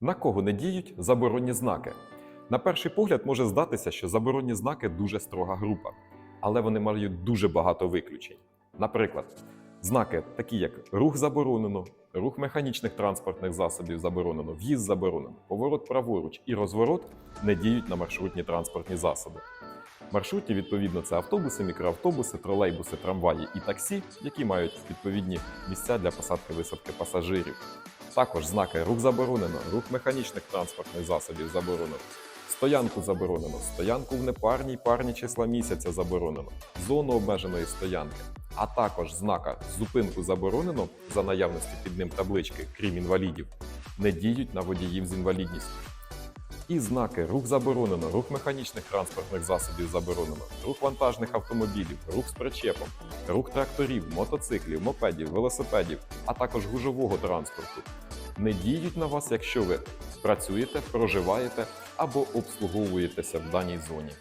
На кого не діють заборонні знаки? На перший погляд може здатися, що заборонні знаки дуже строга група, але вони мають дуже багато виключень. Наприклад, знаки, такі як рух заборонено, рух механічних транспортних засобів заборонено, в'їзд заборонено, поворот праворуч і розворот не діють на маршрутні транспортні засоби. Маршрутні, відповідно, це автобуси, мікроавтобуси, тролейбуси, трамваї і таксі, які мають відповідні місця для посадки-висадки пасажирів. Також знаки рух заборонено, рух механічних транспортних засобів заборонено, стоянку заборонено, стоянку в непарній парні числа місяця заборонено, зону обмеженої стоянки, а також знака зупинку заборонено за наявності під ним таблички, крім інвалідів, не діють на водіїв з інвалідністю. І знаки рух заборонено, рух механічних транспортних засобів заборонено, рух вантажних автомобілів, рух з причепом, рух тракторів, мотоциклів, мопедів, велосипедів, а також гужового транспорту не діють на вас, якщо ви працюєте, проживаєте або обслуговуєтеся в даній зоні.